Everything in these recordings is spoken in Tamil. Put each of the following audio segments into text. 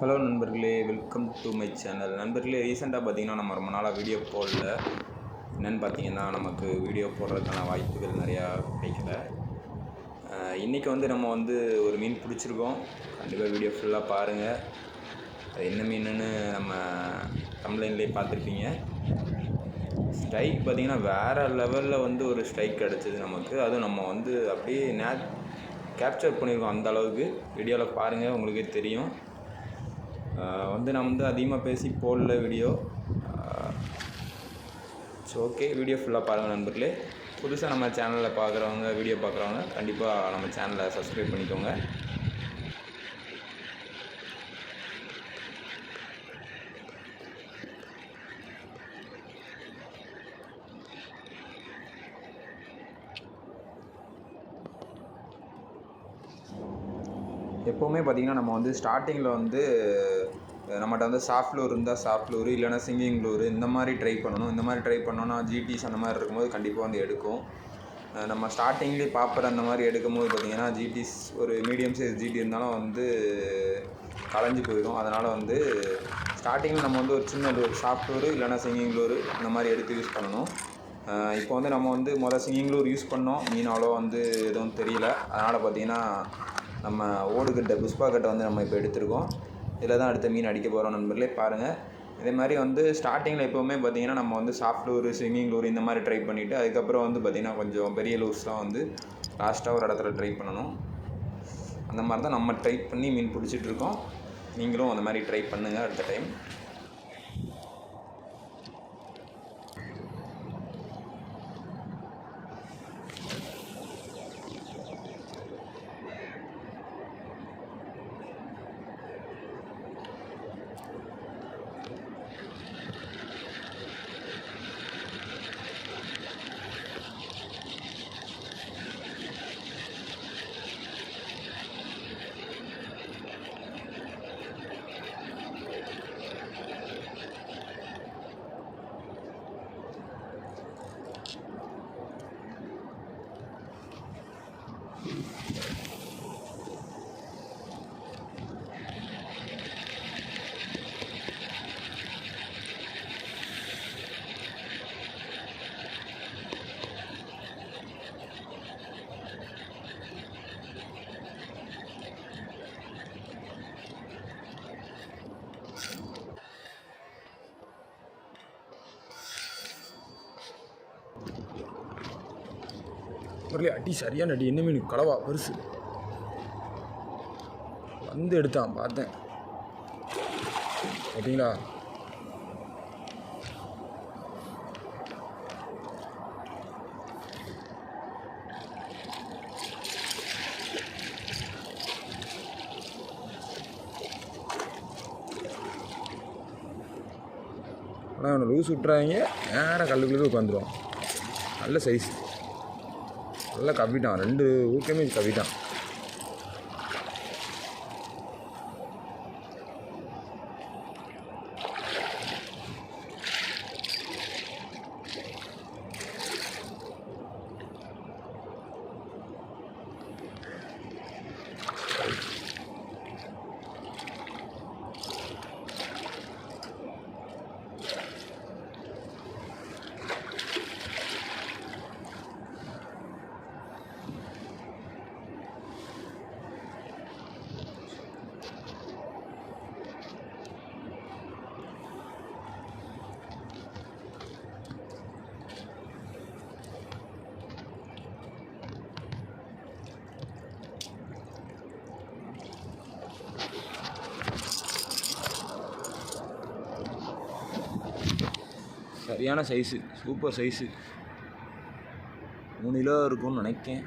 ஹலோ நண்பர்களே வெல்கம் டு மை சேனல். நண்பர்களே ரீசெண்டாக பார்த்தீங்கன்னா நம்ம ரொம்ப நாளாக வீடியோ போடல. என்னென்னு பார்த்தீங்கன்னா நமக்கு வீடியோ போடுறதுக்கான வாய்ப்புகள் நிறையா கிடைக்கல. இன்றைக்கி வந்து நம்ம வந்து ஒரு மீன் பிடிச்சிருக்கோம். கண்டிப்பாக வீடியோ ஃபுல்லாக பாருங்கள் அது என்ன மீனுன்னு நம்ம கம்ப்ளைண்ட்லேயே பார்த்துருப்பீங்க. ஸ்ட்ரைக் பார்த்தீங்கன்னா வேறு லெவலில் வந்து ஒரு ஸ்ட்ரைக் கிடச்சிது நமக்கு. அதுவும் நம்ம வந்து அப்படியே நே கேப்சர் பண்ணியிருக்கோம் அந்த அளவுக்கு. வீடியோவில் பாருங்கள் உங்களுக்கே தெரியும். வந்து நான் வந்து அதிகமாக பேசி போடல வீடியோ ஸோ ஓகே வீடியோ ஃபுல்லாக பாருங்கள் நண்பர்களே. புதுசாக நம்ம சேனலில் பார்க்குறவங்க வீடியோ பார்க்குறவங்க கண்டிப்பாக நம்ம சேனலை சப்ஸ்கிரைப் பண்ணிக்கோங்க. எப்போவுமே பார்த்திங்கன்னா நம்ம வந்து ஸ்டார்டிங்கில் வந்து நம்மகிட்ட வந்து சாஃப்ட் லூர் இருந்தால் சாஃப்ட்லூர் இல்லைனா சிங்கிங் லூர் இந்த மாதிரி ட்ரை பண்ணணும். இந்த மாதிரி ட்ரை பண்ணோன்னா ஜிடிஸ் அந்த மாதிரி இருக்கும்போது கண்டிப்பாக வந்து எடுக்கும். நம்ம ஸ்டார்டிங்லேயே பாப்பர் அந்த மாதிரி எடுக்கும்போது பார்த்திங்கன்னா ஜிடிஸ் ஒரு மீடியம் சைஸ் ஜிடி இருந்தாலும் வந்து களைஞ்சு போயிடும். அதனால் வந்து ஸ்டார்டிங்கில் நம்ம வந்து ஒரு சின்ன ஒரு சாஃப்ட்லூர் இல்லைனா சிங்கிங் லூர் இந்த மாதிரி எடுத்து யூஸ் பண்ணணும். இப்போ வந்து நம்ம வந்து மொதல் சிங்கிங் லூர் யூஸ் பண்ணோம். மீன் அவ்வளோ வந்து எதுவும் தெரியல. அதனால் பார்த்திங்கன்னா நம்ம ஓடுகட்டை புஷ்பா கட்டை வந்து நம்ம இப்போ எடுத்திருக்கோம். இதில் தான் அடுத்த மீன் அடிக்க போகிறோம் நண்பர்களே பாருங்கள். இதே மாதிரி வந்து ஸ்டார்டிங்கில் எப்போவுமே பார்த்தீங்கன்னா நம்ம வந்து சாஃப்ட் லூர் ஸ்விம்மிங் லூர் இந்த மாதிரி ட்ரை பண்ணிவிட்டு அதுக்கப்புறம் வந்து பார்த்திங்கன்னா கொஞ்சம் பெரிய லூர்ஸ்லாம் வந்து லாஸ்ட்டாக ஒரு இடத்துல ட்ரை பண்ணணும். அந்த மாதிரி தான் நம்ம ட்ரை பண்ணி மீன் பிடிச்சிட்ருக்கோம் நீங்களும் அந்த மாதிரி ட்ரை பண்ணுங்கள் அடுத்த டைம் முரளி அடி சரியான அடி என்ன மீன் கலவா பெருசு. வந்து எடுத்தான் பார்த்தேன். ஓகேங்களா ஆனால் அவனை லூஸ் விட்டுறாங்க நேராக கல்லுக்குள்ளே உட்காந்துருவான். நல்ல சைஸ் நல்லா கவிட்டான் ரெண்டு ஊக்கமே கவிட்டான் சரியான சைஸு சூப்பர் சைஸு மூணு கிலோ இருக்கும்னு நினைக்கேன்.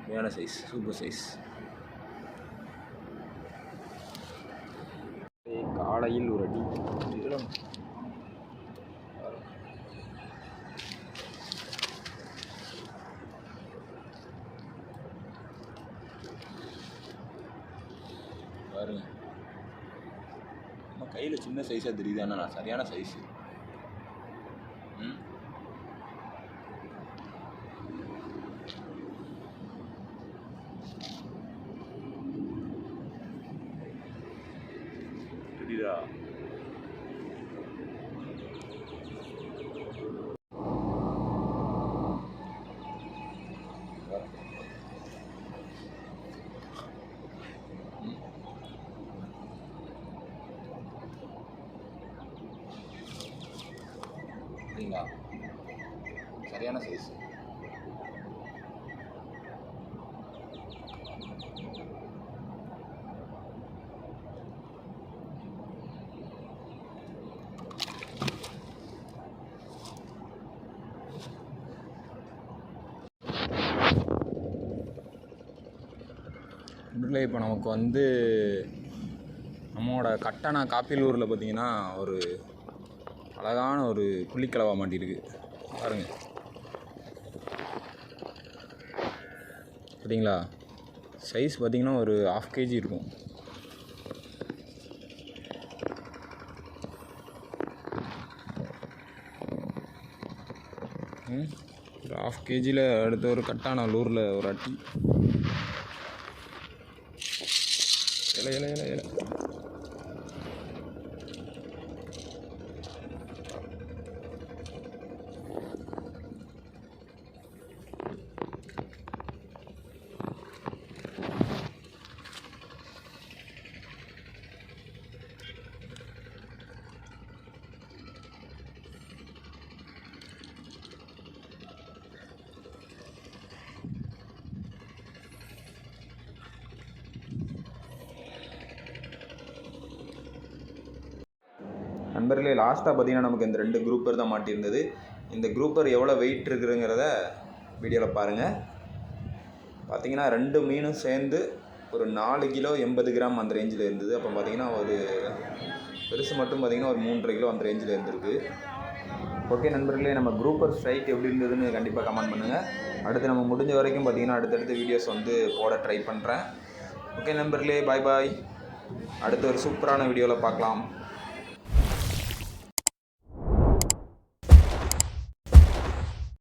சரியான சைஸ் சூப்பர் சைஸ் காலையில் ஒரு அடி. சின்ன சைஸாக தெரியுது. ஆனால் நான் சரியான சைஸு ம்? சரிங்களா சரியான சைஸ் இல்லை இப்போ நமக்கு வந்து நம்மளோட கட்டண காப்பிலூரில் பார்த்தீங்கன்னா ஒரு அழகான ஒரு புள்ளிக்கலவா மாட்டியிருக்கு. பாருங்கள் பார்த்தீங்களா சைஸ் பார்த்தீங்கன்னா ஒரு ஆஃப் கேஜி இருக்கும். ம், ஒரு ஆஃப் கேஜியில் அடுத்த ஒரு கட்டான லூரில் ஒரு அட்டி. இலை இலை இலை இலை. நண்பர்களே லாஸ்ட்டாக பார்த்தீங்கன்னா நமக்கு இந்த ரெண்டு குரூப்பர் தான் மாட்டியிருந்தது. இந்த குரூப்பர் எவ்வளோ வெயிட் இருக்குதுங்கிறத வீடியோவில் பாருங்கள் பார்த்தீங்கன்னா ரெண்டு மீனும் சேர்ந்து ஒரு நாலு கிலோ எண்பது கிராம் அந்த ரேஞ்சில் இருந்தது. அப்போ பார்த்தீங்கன்னா ஒரு பெருசு மட்டும் பார்த்தீங்கன்னா ஒரு மூன்றரை கிலோ அந்த ரேஞ்சில் இருந்திருக்கு. ஓகே நண்பர்களே நம்ம குரூப்பர் ஸ்ட்ரைக் எப்படி இருந்ததுன்னு கண்டிப்பாக கமெண்ட் பண்ணுங்கள் அடுத்து நம்ம முடிஞ்ச வரைக்கும் பார்த்தீங்கன்னா அடுத்தடுத்த வீடியோஸ் வந்து போட ட்ரை பண்ணுறேன் ஓகே நண்பர்களே பாய் பாய் அடுத்த ஒரு சூப்பரான வீடியோவில் பார்க்கலாம்.